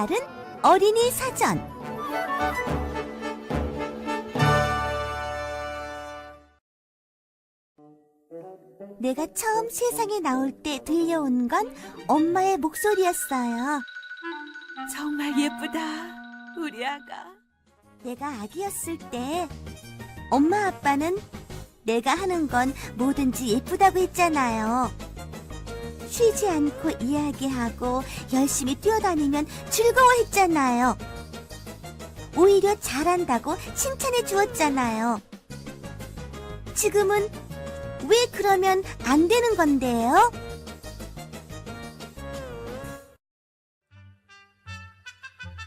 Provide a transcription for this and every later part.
다른 어린이 사전 내가 처음 세상에 나올 때 들려온 건 엄마의 목소리였어요. 정말 예쁘다, 우리 아가. 내가 아기였을 때 엄마 아빠는 내가 하는 건 뭐든지 예쁘다고 했잖아요. 쉬지 않고 이야기하고 열심히 뛰어다니면 즐거워했잖아요. 오히려 잘한다고 칭찬해 주었잖아요. 지금은 왜 그러면 안 되는 건데요?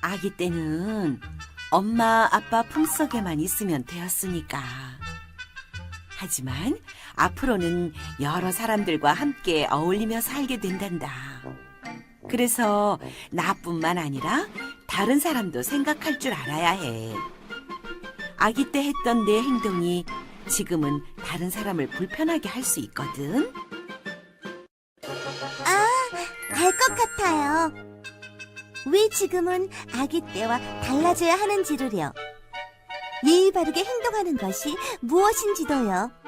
아기 때는 엄마, 아빠 품속에만 있으면 되었으니까. 하지만 앞으로는 여러 사람들과 함께 어울리며 살게 된단다. 그래서 나뿐만 아니라 다른 사람도 생각할 줄 알아야 해. 아기 때 했던 내 행동이 지금은 다른 사람을 불편하게 할 수 있거든. 아, 알 것 같아요. 왜 지금은 아기 때와 달라져야 하는지를요. 예의 바르게 행동하는 것이 무엇인지도요.